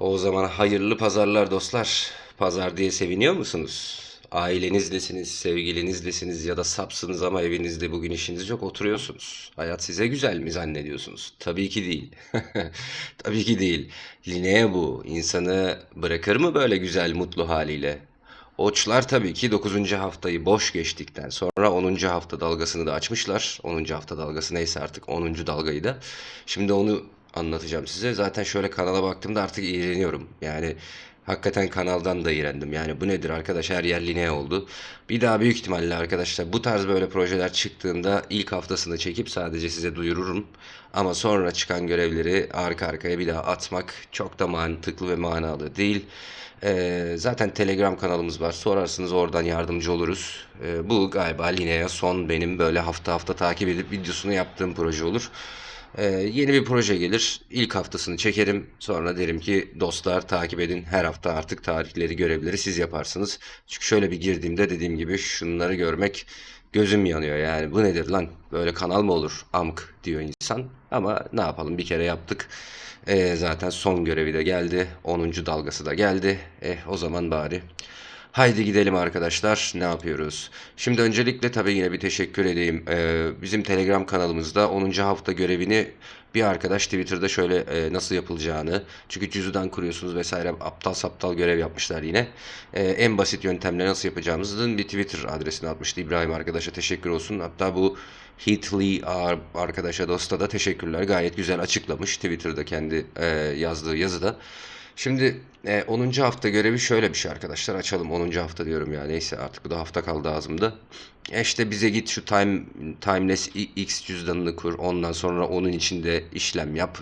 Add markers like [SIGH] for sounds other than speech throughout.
O zaman hayırlı pazarlar dostlar. Pazar diye seviniyor musunuz? Ailenizlesiniz, sevgilinizlesiniz ya da sapsınız ama evinizde bugün işiniz yok oturuyorsunuz. Hayat size güzel mi zannediyorsunuz? Tabii ki değil. [LAUGHS] Tabii ki değil. Lineye bu. İnsanı bırakır mı böyle güzel mutlu haliyle? Oçlar tabii ki 9. haftayı boş geçtikten sonra 10. hafta dalgasını da açmışlar. 10. hafta dalgası neyse artık 10. dalgayı da. Şimdi onu anlatacağım size. Zaten şöyle kanala baktığımda artık iğreniyorum. Yani hakikaten kanaldan da iğrendim. Yani bu nedir arkadaş her yer lineye oldu. Bir daha büyük ihtimalle arkadaşlar bu tarz böyle projeler çıktığında ilk haftasını çekip sadece size duyururum. Ama sonra çıkan görevleri arka arkaya bir daha atmak çok da mantıklı ve manalı değil. Ee, zaten Telegram kanalımız var. Sorarsınız oradan yardımcı oluruz. Ee, bu galiba Linea'ya son benim böyle hafta hafta takip edip videosunu yaptığım proje olur. Ee, yeni bir proje gelir. İlk haftasını çekerim. Sonra derim ki dostlar takip edin. Her hafta artık tarihleri, görevleri siz yaparsınız. Çünkü şöyle bir girdiğimde dediğim gibi şunları görmek gözüm yanıyor. Yani bu nedir lan? Böyle kanal mı olur? Amk diyor insan. Ama ne yapalım bir kere yaptık. Ee, zaten son görevi de geldi. 10. dalgası da geldi. Eh o zaman bari. Haydi gidelim arkadaşlar. Ne yapıyoruz? Şimdi öncelikle tabii yine bir teşekkür edeyim. Ee, bizim Telegram kanalımızda 10. hafta görevini bir arkadaş Twitter'da şöyle e, nasıl yapılacağını çünkü cüzdan kuruyorsunuz vesaire aptal saptal görev yapmışlar yine. Ee, en basit yöntemle nasıl yapacağımızın bir Twitter adresini atmıştı İbrahim arkadaşa teşekkür olsun. Hatta bu Heatley ar- arkadaşa dosta da teşekkürler. Gayet güzel açıklamış Twitter'da kendi e, yazdığı yazıda. Şimdi e, 10. hafta görevi şöyle bir şey arkadaşlar. Açalım 10. hafta diyorum ya. Neyse artık bu da hafta kaldı ağzımda. E işte bize git şu time timeless X cüzdanını kur. Ondan sonra onun içinde işlem yap.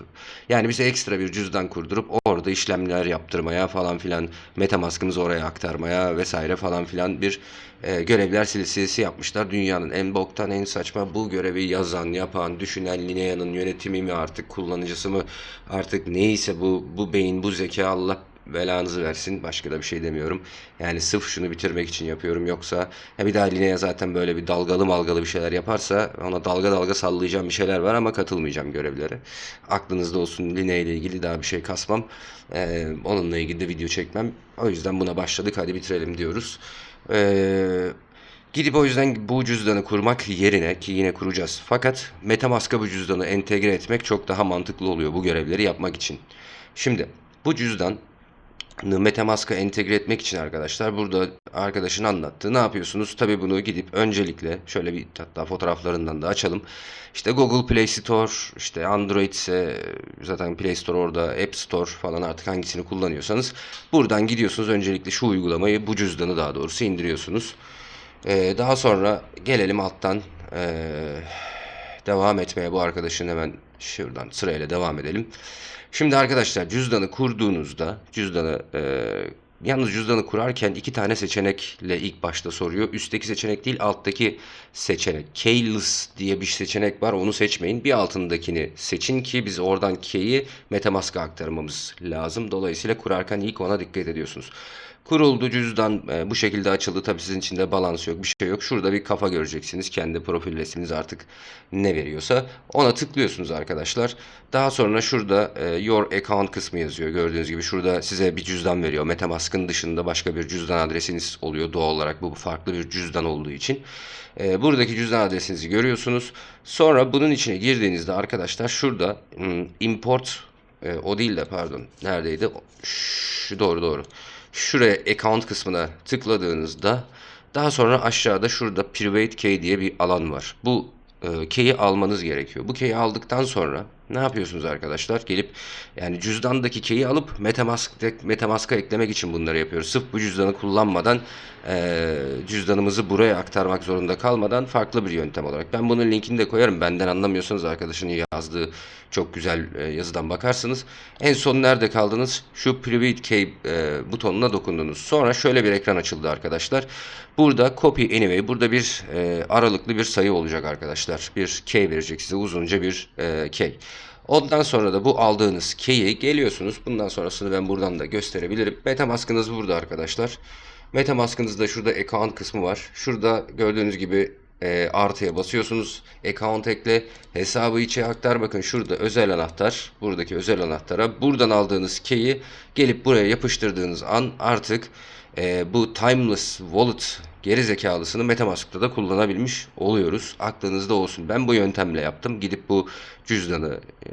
Yani bize ekstra bir cüzdan kurdurup orada işlemler yaptırmaya falan filan Metamask'ımızı oraya aktarmaya vesaire falan filan bir e, görevler silsilesi yapmışlar. Dünyanın en boktan en saçma bu görevi yazan, yapan, düşünen Linea'nın yönetimi mi artık kullanıcısı mı artık neyse bu bu beyin bu zeka Allah belanızı versin. Başka da bir şey demiyorum. Yani sırf şunu bitirmek için yapıyorum. Yoksa ya bir daha Linea zaten böyle bir dalgalı malgalı bir şeyler yaparsa ona dalga dalga sallayacağım bir şeyler var ama katılmayacağım görevlere. Aklınızda olsun Linea ile ilgili daha bir şey kasmam. Ee, onunla ilgili de video çekmem. O yüzden buna başladık. Hadi bitirelim diyoruz. Ee, Gidip o yüzden bu cüzdanı kurmak yerine ki yine kuracağız. Fakat Metamask'a bu cüzdanı entegre etmek çok daha mantıklı oluyor bu görevleri yapmak için. Şimdi bu cüzdan Metamask'a entegre etmek için arkadaşlar burada arkadaşın anlattı. Ne yapıyorsunuz? Tabii bunu gidip öncelikle şöyle bir hatta fotoğraflarından da açalım. İşte Google Play Store, işte Android ise zaten Play Store orada, App Store falan artık hangisini kullanıyorsanız buradan gidiyorsunuz. Öncelikle şu uygulamayı, bu cüzdanı daha doğrusu indiriyorsunuz. Ee, daha sonra gelelim alttan ee, devam etmeye bu arkadaşın hemen şuradan sırayla devam edelim. Şimdi arkadaşlar cüzdanı kurduğunuzda cüzdanı e, yalnız cüzdanı kurarken iki tane seçenekle ilk başta soruyor. Üstteki seçenek değil alttaki seçenek. Keyless diye bir seçenek var onu seçmeyin. Bir altındakini seçin ki biz oradan key'i Metamask'a aktarmamız lazım. Dolayısıyla kurarken ilk ona dikkat ediyorsunuz. Kuruldu cüzdan e, bu şekilde açıldı. Tabii sizin içinde balans yok bir şey yok. Şurada bir kafa göreceksiniz. Kendi profil resminiz artık ne veriyorsa. Ona tıklıyorsunuz arkadaşlar. Daha sonra şurada e, your account kısmı yazıyor. Gördüğünüz gibi şurada size bir cüzdan veriyor. Metamask'ın dışında başka bir cüzdan adresiniz oluyor doğal olarak. Bu farklı bir cüzdan olduğu için. E, buradaki cüzdan adresinizi görüyorsunuz. Sonra bunun içine girdiğinizde arkadaşlar şurada hmm, import e, o değil de pardon neredeydi? Şu doğru doğru. Şuraya account kısmına tıkladığınızda daha sonra aşağıda şurada private key diye bir alan var. Bu e, key'i almanız gerekiyor. Bu key'i aldıktan sonra ne yapıyorsunuz arkadaşlar? Gelip yani cüzdandaki key'i alıp Metamask Metamask'a eklemek için bunları yapıyoruz. Sırf bu cüzdanı kullanmadan e, cüzdanımızı buraya aktarmak zorunda kalmadan farklı bir yöntem olarak. Ben bunun linkini de koyarım. Benden anlamıyorsanız arkadaşının yazdığı çok güzel e, yazıdan bakarsınız. En son nerede kaldınız? Şu Private Key e, butonuna dokundunuz. Sonra şöyle bir ekran açıldı arkadaşlar. Burada Copy Anyway. Burada bir e, aralıklı bir sayı olacak arkadaşlar. Bir key verecek size uzunca bir e, key. Ondan sonra da bu aldığınız key'i geliyorsunuz. Bundan sonrasını ben buradan da gösterebilirim. Metamask'ınız burada arkadaşlar. Metamask'ınızda şurada account kısmı var. Şurada gördüğünüz gibi e, artıya basıyorsunuz. Account ekle. Hesabı içe aktar. Bakın şurada özel anahtar. Buradaki özel anahtara buradan aldığınız key'i gelip buraya yapıştırdığınız an artık e, bu Timeless Wallet geri zekalısını Metamask'ta da kullanabilmiş oluyoruz. Aklınızda olsun. Ben bu yöntemle yaptım. Gidip bu cüzdanı e,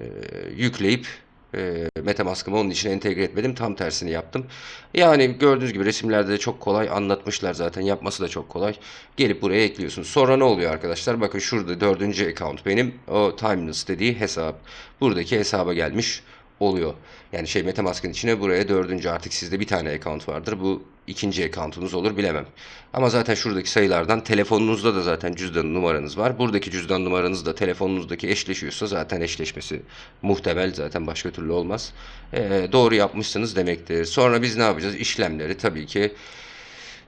yükleyip e, Metamask'ımı onun içine entegre etmedim. Tam tersini yaptım. Yani gördüğünüz gibi resimlerde de çok kolay anlatmışlar zaten. Yapması da çok kolay. Gelip buraya ekliyorsunuz. Sonra ne oluyor arkadaşlar? Bakın şurada dördüncü account benim. O Timeless dediği hesap. Buradaki hesaba gelmiş oluyor. Yani şey Metamask'ın içine buraya dördüncü artık sizde bir tane account vardır. Bu ikinci account'unuz olur bilemem. Ama zaten şuradaki sayılardan telefonunuzda da zaten cüzdan numaranız var. Buradaki cüzdan numaranız da telefonunuzdaki eşleşiyorsa zaten eşleşmesi muhtemel zaten başka türlü olmaz. Ee, doğru yapmışsınız demektir. Sonra biz ne yapacağız? İşlemleri tabii ki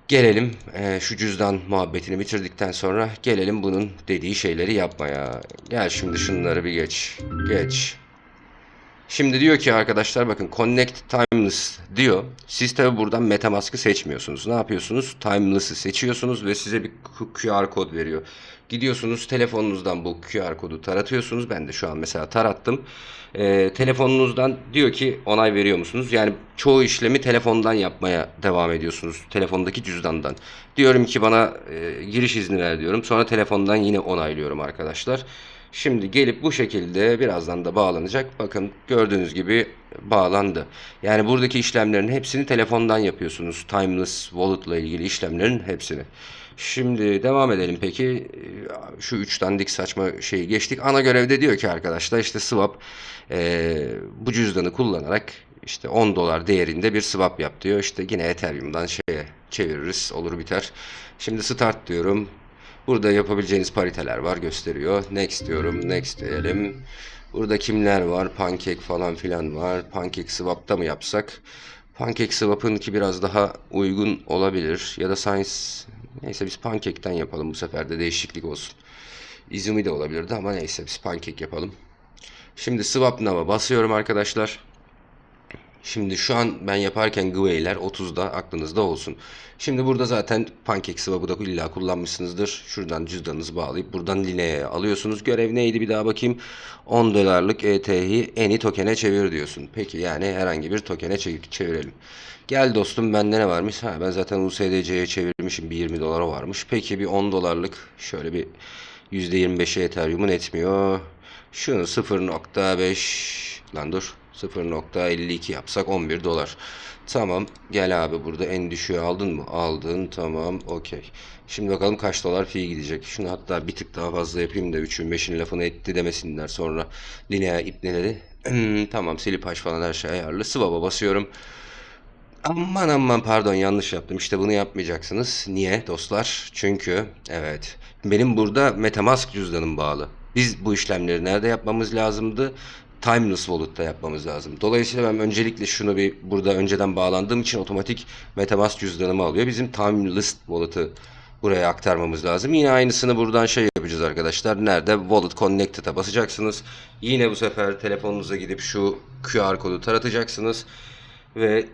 Gelelim eee, şu cüzdan muhabbetini bitirdikten sonra gelelim bunun dediği şeyleri yapmaya. Gel şimdi şunları bir geç. Geç. Şimdi diyor ki arkadaşlar bakın Connect Timeless diyor. Siz tabi buradan Metamask'ı seçmiyorsunuz. Ne yapıyorsunuz? Timeless'ı seçiyorsunuz ve size bir QR kod veriyor. Gidiyorsunuz telefonunuzdan bu QR kodu taratıyorsunuz. Ben de şu an mesela tarattım. Ee, telefonunuzdan diyor ki onay veriyor musunuz? Yani çoğu işlemi telefondan yapmaya devam ediyorsunuz. Telefondaki cüzdandan. Diyorum ki bana e, giriş izni ver diyorum. Sonra telefondan yine onaylıyorum arkadaşlar. Şimdi gelip bu şekilde birazdan da bağlanacak. Bakın gördüğünüz gibi bağlandı. Yani buradaki işlemlerin hepsini telefondan yapıyorsunuz. Timeless Wallet ile ilgili işlemlerin hepsini. Şimdi devam edelim peki. Şu üç dandik saçma şeyi geçtik. Ana görevde diyor ki arkadaşlar işte swap eee, bu cüzdanı kullanarak işte 10 dolar değerinde bir swap yap diyor. İşte yine Ethereum'dan şeye çeviririz olur biter. Şimdi start diyorum. Burada yapabileceğiniz pariteler var gösteriyor. Next diyorum. Next diyelim. Burada kimler var? Pancake falan filan var. Pancake swap'ta mı yapsak? Pancake swap'ın ki biraz daha uygun olabilir. Ya da Science neyse biz Pancake'ten yapalım bu sefer de değişiklik olsun. Izumi de olabilirdi ama neyse biz Pancake yapalım. Şimdi swap now'a basıyorum arkadaşlar. Şimdi şu an ben yaparken Gwei'ler 30'da aklınızda olsun. Şimdi burada zaten Pancake Swap'ı da illa kullanmışsınızdır. Şuradan cüzdanınızı bağlayıp buradan Linea'ya alıyorsunuz. Görev neydi bir daha bakayım. 10 dolarlık ETH'yi any token'e çevir diyorsun. Peki yani herhangi bir token'e çe- çevirelim. Gel dostum bende ne varmış? Ha, ben zaten USDC'ye çevirmişim. Bir 20 dolara varmış. Peki bir 10 dolarlık şöyle bir %25'e Ethereum'un etmiyor. Şunu 0.5 lan dur 0.52 yapsak 11 dolar. Tamam gel abi burada en düşüğü aldın mı? Aldın tamam okey. Şimdi bakalım kaç dolar fee gidecek. Şunu hatta bir tık daha fazla yapayım da 3'ün 5'in lafını etti demesinler sonra. Linea ipneleri. [CLEARS THROAT] tamam silip haş falan her şey ayarlı. Swap'a basıyorum. Aman aman pardon yanlış yaptım. İşte bunu yapmayacaksınız. Niye dostlar? Çünkü evet benim burada Metamask cüzdanım bağlı. Biz bu işlemleri nerede yapmamız lazımdı? Timeless Wallet'ta yapmamız lazım. Dolayısıyla ben öncelikle şunu bir burada önceden bağlandığım için otomatik Metamask cüzdanımı alıyor. Bizim Timeless Wallet'ı buraya aktarmamız lazım. Yine aynısını buradan şey yapacağız arkadaşlar. Nerede? Wallet Connected'a basacaksınız. Yine bu sefer telefonunuza gidip şu QR kodu taratacaksınız. Ve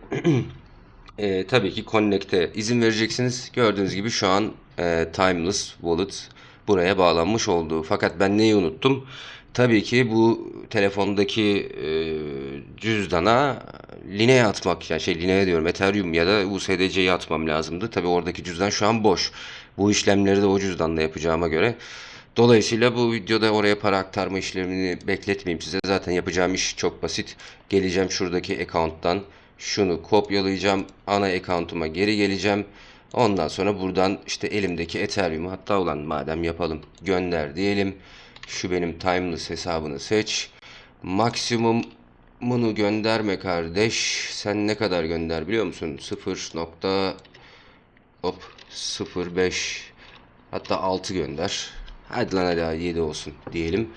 [CLEARS THROAT] e, tabii ki Connect'e izin vereceksiniz. Gördüğünüz gibi şu an e, Timeless Wallet buraya bağlanmış oldu. Fakat ben neyi unuttum? Tabii ki bu telefondaki e, cüzdana Linea atmak yani şey Linea diyorum Ethereum ya da USDC'yi atmam lazımdı. Tabii oradaki cüzdan şu an boş. Bu işlemleri de o cüzdanla yapacağıma göre. Dolayısıyla bu videoda oraya para aktarma işlemini bekletmeyeyim size. Zaten yapacağım iş çok basit. Geleceğim şuradaki account'tan şunu kopyalayacağım. Ana account'uma geri geleceğim. Ondan sonra buradan işte elimdeki Ethereum'u hatta ulan madem yapalım gönder diyelim. Şu benim Timeless hesabını seç. Maksimumunu gönderme kardeş. Sen ne kadar gönder biliyor musun? 0. nokta hop 05 hatta 6 gönder. Hadi lan hadi 7 olsun diyelim.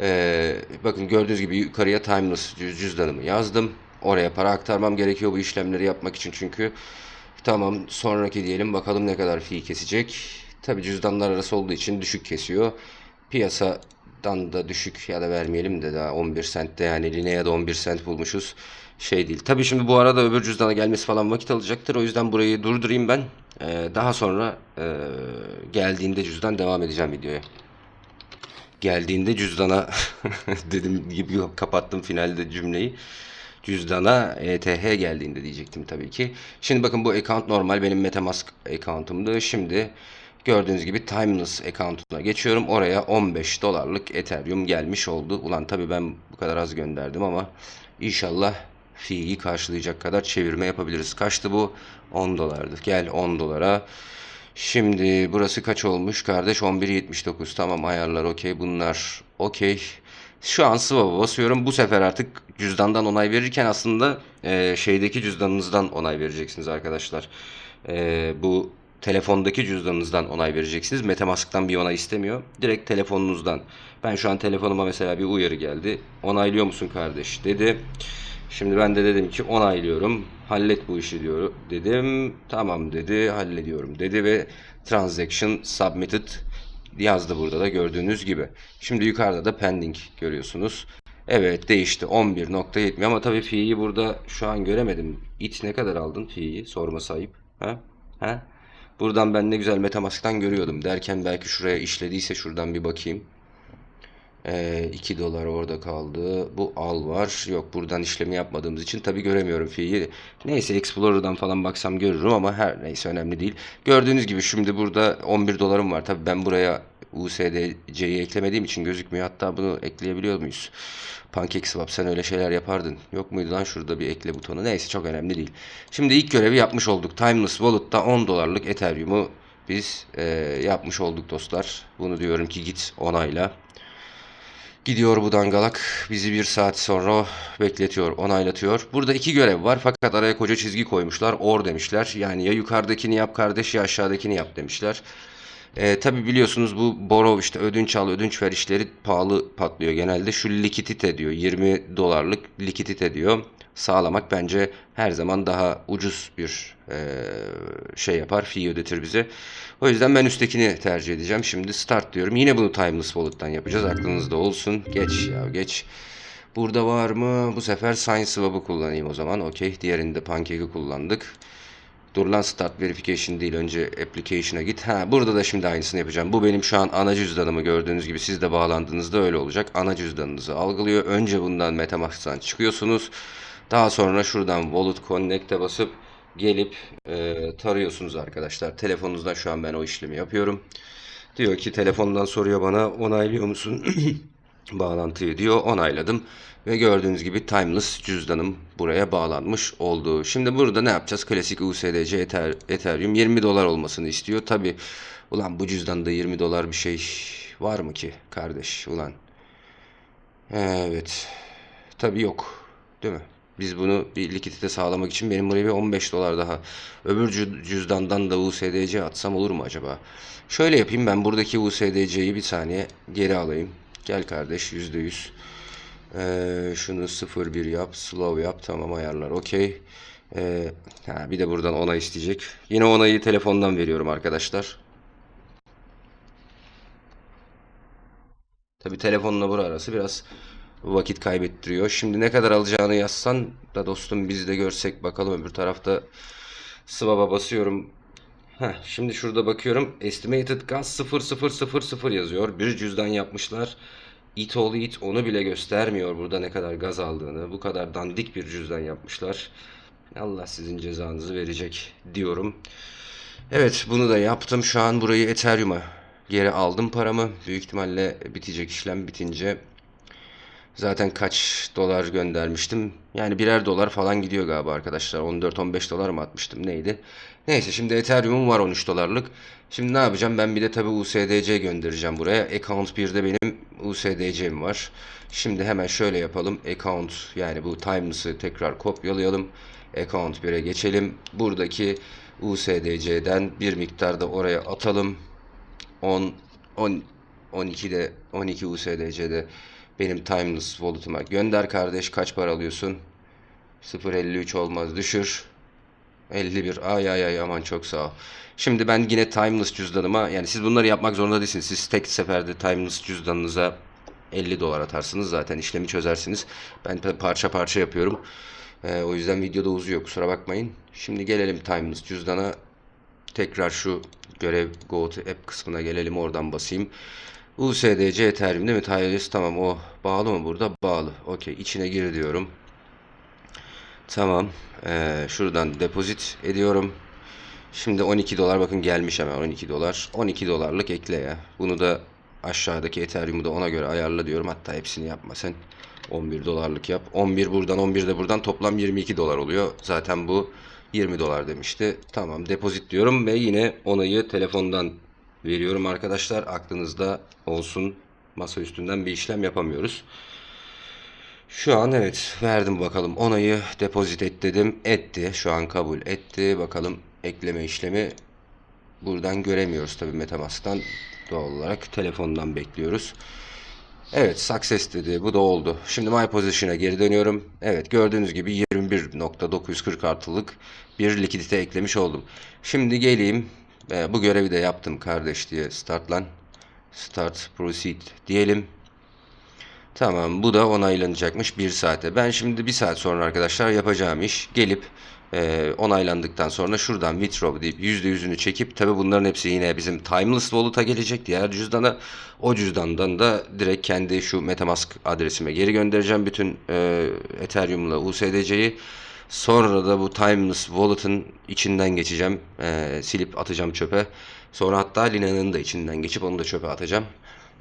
Ee, bakın gördüğünüz gibi yukarıya Timeless cüz- cüzdanımı yazdım. Oraya para aktarmam gerekiyor bu işlemleri yapmak için çünkü. Tamam sonraki diyelim bakalım ne kadar fee kesecek. Tabi cüzdanlar arası olduğu için düşük kesiyor. Piyasadan da düşük ya da vermeyelim de daha 11 centte yani Linea'da 11 cent bulmuşuz. şey değil. Tabii şimdi bu arada öbür cüzdana gelmesi falan vakit alacaktır. O yüzden burayı durdurayım ben. Ee, daha sonra e, geldiğinde cüzdan devam edeceğim videoya. Geldiğinde cüzdana [LAUGHS] dedim gibi kapattım finalde cümleyi. Cüzdana ETH geldiğinde diyecektim tabii ki. Şimdi bakın bu account normal benim Metamask account'umdu. Şimdi gördüğünüz gibi Timeless account'una geçiyorum. Oraya 15 dolarlık Ethereum gelmiş oldu. Ulan tabii ben bu kadar az gönderdim ama inşallah fiyi karşılayacak kadar çevirme yapabiliriz. Kaçtı bu? 10 dolardı. Gel 10 dolara. Şimdi burası kaç olmuş kardeş? 11.79. Tamam ayarlar okey. Bunlar okey. Şu an swap'a basıyorum. Bu sefer artık cüzdandan onay verirken aslında e, şeydeki cüzdanınızdan onay vereceksiniz arkadaşlar. E, bu telefondaki cüzdanınızdan onay vereceksiniz. Metamask'tan bir onay istemiyor. Direkt telefonunuzdan. Ben şu an telefonuma mesela bir uyarı geldi. Onaylıyor musun kardeş dedi. Şimdi ben de dedim ki onaylıyorum. Hallet bu işi diyor dedim. Tamam dedi. Hallediyorum dedi ve transaction submitted yazdı burada da gördüğünüz gibi. Şimdi yukarıda da pending görüyorsunuz. Evet değişti 11.70 ama tabii fi'yi burada şu an göremedim. It ne kadar aldın fi'yi sorma sahip. Ha? Ha? Buradan ben ne güzel Metamask'tan görüyordum. Derken belki şuraya işlediyse şuradan bir bakayım. Ee, 2 dolar orada kaldı. Bu al var. Yok buradan işlemi yapmadığımız için tabii göremiyorum fi'yi. Neyse Explorer'dan falan baksam görürüm ama her neyse önemli değil. Gördüğünüz gibi şimdi burada 11 dolarım var. Tabii ben buraya USDC'yi eklemediğim için gözükmüyor. Hatta bunu ekleyebiliyor muyuz? PancakeSwap sen öyle şeyler yapardın. Yok muydu lan şurada bir ekle butonu? Neyse çok önemli değil. Şimdi ilk görevi yapmış olduk. Timeless Wallet'ta 10 dolarlık Ethereum'u biz e, yapmış olduk dostlar. Bunu diyorum ki git onayla. Gidiyor bu dangalak. Bizi bir saat sonra bekletiyor, onaylatıyor. Burada iki görev var fakat araya koca çizgi koymuşlar. Or demişler. Yani ya yukarıdakini yap kardeş ya aşağıdakini yap demişler. E, tabi biliyorsunuz bu borrow işte ödünç al ödünç ver işleri pahalı patlıyor genelde. Şu likidite diyor 20 dolarlık likidite diyor. Sağlamak bence her zaman daha ucuz bir e, şey yapar fee ödetir bize. O yüzden ben üsttekini tercih edeceğim. Şimdi start diyorum. Yine bunu Timeless Wallet'tan yapacağız. Aklınızda olsun. Geç ya geç. Burada var mı? Bu sefer Science Swap'ı kullanayım o zaman. Okey. Diğerinde Pancake'i kullandık. Dur lan start verification değil önce application'a git. Ha burada da şimdi aynısını yapacağım. Bu benim şu an ana cüzdanımı gördüğünüz gibi siz de bağlandığınızda öyle olacak. Ana cüzdanınızı algılıyor. Önce bundan Metamask'tan çıkıyorsunuz. Daha sonra şuradan Wallet Connect'e basıp gelip e, tarıyorsunuz arkadaşlar. Telefonunuzdan şu an ben o işlemi yapıyorum. Diyor ki telefondan soruyor bana onaylıyor musun [CLEARS THROAT] bağlantıyı diyor. Onayladım. Ve gördüğünüz gibi Timeless cüzdanım buraya bağlanmış oldu. Şimdi burada ne yapacağız? Klasik USDC Ether, Ethereum 20 dolar olmasını istiyor. Tabi ulan bu cüzdanda 20 dolar bir şey var mı ki kardeş ulan? Evet. Tabi yok. Değil mi? Biz bunu bir likidite sağlamak için benim buraya bir 15 dolar daha öbür cü- cüzdandan da USDC atsam olur mu acaba? Şöyle yapayım ben buradaki USDC'yi bir saniye geri alayım. Gel kardeş %100. Ee, şunu 0.1 yap, slow yap. Tamam ayarlar okey. Ee, bir de buradan onay isteyecek. Yine onayı telefondan veriyorum arkadaşlar. Tabi telefonla bura arası biraz vakit kaybettiriyor. Şimdi ne kadar alacağını yazsan da dostum biz de görsek bakalım öbür tarafta swap'a basıyorum. Heh, şimdi şurada bakıyorum. Estimated gas 0000 yazıyor. Bir cüzdan yapmışlar. It oğlu it onu bile göstermiyor burada ne kadar gaz aldığını. Bu kadar dandik bir cüzdan yapmışlar. Allah sizin cezanızı verecek diyorum. Evet bunu da yaptım. Şu an burayı Ethereum'a geri aldım paramı. Büyük ihtimalle bitecek işlem bitince Zaten kaç dolar göndermiştim? Yani birer dolar falan gidiyor galiba arkadaşlar. 14-15 dolar mı atmıştım neydi? Neyse şimdi Ethereum'um var 13 dolarlık. Şimdi ne yapacağım? Ben bir de tabi USDC göndereceğim buraya. Account 1'de benim USDC'm var. Şimdi hemen şöyle yapalım. Account yani bu Timeless'ı tekrar kopyalayalım. Account 1'e geçelim. Buradaki USDC'den bir miktar da oraya atalım. 10 10 12'de 12 USDC'de benim Timeless Wallet'ıma gönder kardeş kaç para alıyorsun? 0.53 olmaz düşür. 51 ay ay ay aman çok sağ ol. Şimdi ben yine Timeless cüzdanıma yani siz bunları yapmak zorunda değilsiniz. Siz tek seferde Timeless cüzdanınıza 50 dolar atarsınız zaten işlemi çözersiniz. Ben parça parça yapıyorum. Ee, o yüzden videoda uzuyor kusura bakmayın. Şimdi gelelim Timeless cüzdana. Tekrar şu görev Go to App kısmına gelelim oradan basayım. USDC Ethereum değil mi? Timeless tamam o bağlı mı burada? Bağlı. Okey içine gir diyorum. Tamam. Ee, şuradan depozit ediyorum. Şimdi 12 dolar bakın gelmiş hemen 12 dolar. 12 dolarlık ekle ya. Bunu da aşağıdaki Ethereum'u da ona göre ayarla diyorum. Hatta hepsini yapma sen. 11 dolarlık yap. 11 buradan 11 de buradan toplam 22 dolar oluyor. Zaten bu 20 dolar demişti. Tamam depozit diyorum ve yine onayı telefondan veriyorum arkadaşlar. Aklınızda olsun. Masa üstünden bir işlem yapamıyoruz. Şu an evet verdim bakalım onayı depozit et dedim etti şu an kabul etti bakalım ekleme işlemi buradan göremiyoruz tabi Metamask'tan doğal olarak telefondan bekliyoruz. Evet success dedi bu da oldu. Şimdi my position'a geri dönüyorum. Evet gördüğünüz gibi 21.940 artılık bir likidite eklemiş oldum. Şimdi geleyim e, bu görevi de yaptım kardeş diye start lan. Start proceed diyelim. Tamam bu da onaylanacakmış bir saate. Ben şimdi bir saat sonra arkadaşlar yapacağım iş gelip e, onaylandıktan sonra şuradan withdraw deyip %100'ünü çekip tabi bunların hepsi yine bizim Timeless Wallet'a gelecek diğer cüzdana. O cüzdandan da direkt kendi şu Metamask adresime geri göndereceğim bütün e, Ethereum'la USDC'yi. Sonra da bu Timeless Wallet'ın içinden geçeceğim. E, silip atacağım çöpe. Sonra hatta Lina'nın da içinden geçip onu da çöpe atacağım.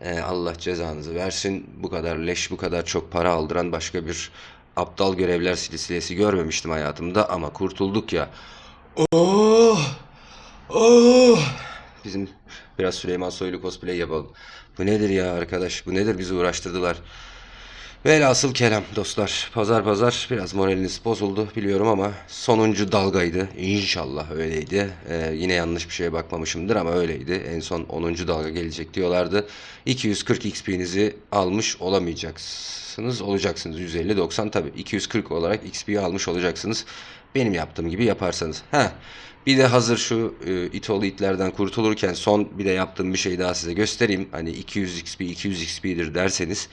E, Allah cezanızı versin. Bu kadar leş, bu kadar çok para aldıran başka bir aptal görevler silsilesi görmemiştim hayatımda ama kurtulduk ya. Oh! Oh! Bizim biraz Süleyman Soylu cosplay yapalım. Bu nedir ya arkadaş? Bu nedir bizi uğraştırdılar. Velhasıl kelam dostlar. Pazar pazar biraz moraliniz bozuldu biliyorum ama sonuncu dalgaydı. İnşallah öyleydi. Ee, yine yanlış bir şeye bakmamışımdır ama öyleydi. En son 10. dalga gelecek diyorlardı. 240 XP'nizi almış olamayacaksınız. Olacaksınız 150-90 tabi. 240 olarak XP'yi almış olacaksınız. Benim yaptığım gibi yaparsanız. Heh. Bir de hazır şu e, itolu itlerden kurtulurken son bir de yaptığım bir şey daha size göstereyim. Hani 200 XP 200 XP'dir derseniz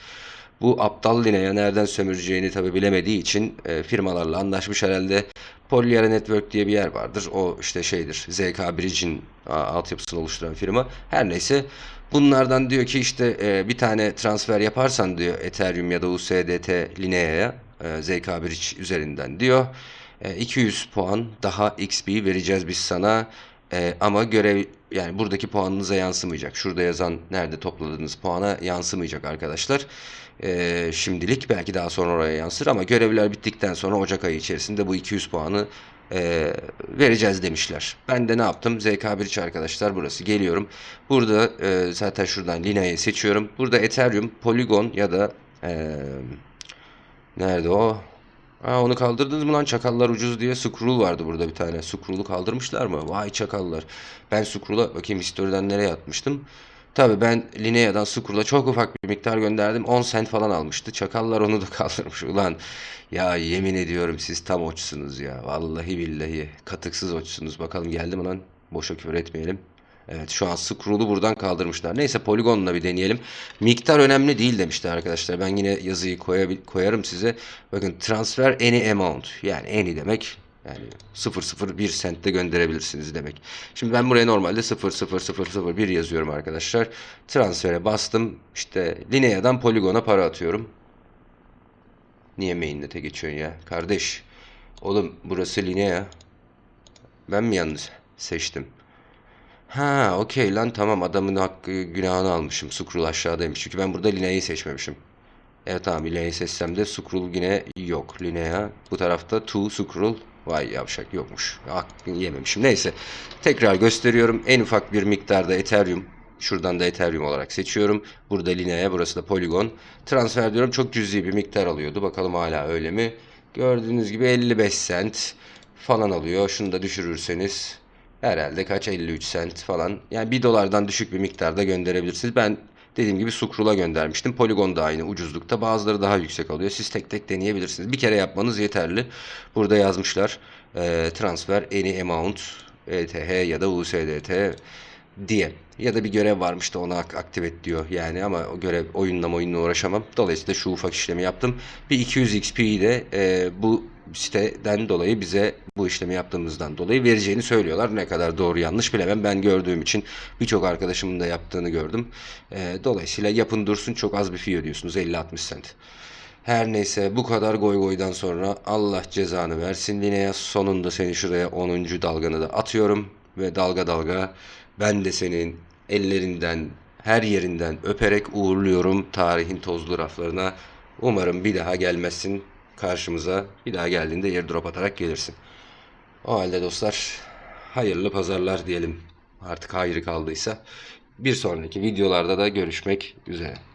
bu aptal Line'ye nereden sömüreceğini tabi bilemediği için e, firmalarla anlaşmış herhalde. Polyara Network diye bir yer vardır. O işte şeydir. ZK Bridge'in altyapısını oluşturan firma. Her neyse bunlardan diyor ki işte e, bir tane transfer yaparsan diyor Ethereum ya da USDT Linea'ya e, ZK Bridge üzerinden diyor. E, 200 puan daha XP vereceğiz biz sana. E, ama görev yani buradaki puanınıza yansımayacak. Şurada yazan nerede topladığınız puana yansımayacak arkadaşlar. E, şimdilik belki daha sonra oraya yansır ama görevler bittikten sonra Ocak ayı içerisinde bu 200 puanı e, vereceğiz demişler. Ben de ne yaptım? ZK1 arkadaşlar burası. Geliyorum. Burada e, zaten şuradan Lina'yı seçiyorum. Burada Ethereum, Polygon ya da e, nerede o? Aa, onu kaldırdınız mı lan çakallar ucuz diye Scroll vardı burada bir tane. Scroll'u kaldırmışlar mı? Vay çakallar. Ben Scroll'a bakayım historiden nereye atmıştım. Tabii ben Linea'dan Scroll'a çok ufak bir miktar gönderdim. 10 cent falan almıştı. Çakallar onu da [LAUGHS] kaldırmış. Ulan ya yemin ediyorum siz tam oçsunuz ya. Vallahi billahi katıksız oçsunuz. Bakalım geldi mi lan? Boşa küfür etmeyelim. Evet şu an scroll'u buradan kaldırmışlar. Neyse poligonla bir deneyelim. Miktar önemli değil demişler arkadaşlar. Ben yine yazıyı koyarım size. Bakın transfer any amount. Yani any demek yani 001 sentte gönderebilirsiniz demek. Şimdi ben buraya normalde 00001 yazıyorum arkadaşlar. Transfere bastım. İşte Linea'dan Polygon'a para atıyorum. Niye mainnet'e geçiyorsun ya? Kardeş. Oğlum burası Linea. Ben mi yanlış seçtim? Ha, okey lan tamam adamın hakkı günahını almışım. Scroll aşağıdaymış. Çünkü ben burada Linea'yı seçmemişim. Evet tamam Linea'yı seçsem de Scroll yine yok. Linea bu tarafta to Scroll. Vay yavşak yokmuş. Hakkını yememişim. Neyse. Tekrar gösteriyorum. En ufak bir miktarda Ethereum. Şuradan da Ethereum olarak seçiyorum. Burada Linea, burası da Polygon. Transfer diyorum. Çok cüzi bir miktar alıyordu. Bakalım hala öyle mi? Gördüğünüz gibi 55 cent falan alıyor. Şunu da düşürürseniz herhalde kaç 53 cent falan. Yani 1 dolardan düşük bir miktarda gönderebilirsiniz. Ben dediğim gibi Sukrul'a göndermiştim. Polygon da aynı ucuzlukta. Bazıları daha yüksek alıyor. Siz tek tek deneyebilirsiniz. Bir kere yapmanız yeterli. Burada yazmışlar. E, transfer any amount ETH ya da USDT diye. Ya da bir görev varmış da onu ak- aktif et diyor yani ama o görev oyunla oyunla uğraşamam. Dolayısıyla şu ufak işlemi yaptım. Bir 200 XP'yi de e, bu siteden dolayı bize bu işlemi yaptığımızdan dolayı vereceğini söylüyorlar. Ne kadar doğru yanlış bilemem. Ben gördüğüm için birçok arkadaşımın da yaptığını gördüm. E, dolayısıyla yapın dursun çok az bir fee ödüyorsunuz 50-60 cent. Her neyse bu kadar goy goydan sonra Allah cezanı versin Lineas. Sonunda seni şuraya 10. dalganı da atıyorum. Ve dalga dalga ben de senin ellerinden her yerinden öperek uğurluyorum tarihin tozlu raflarına. Umarım bir daha gelmezsin karşımıza. Bir daha geldiğinde airdrop atarak gelirsin. O halde dostlar hayırlı pazarlar diyelim. Artık hayrı kaldıysa. Bir sonraki videolarda da görüşmek üzere.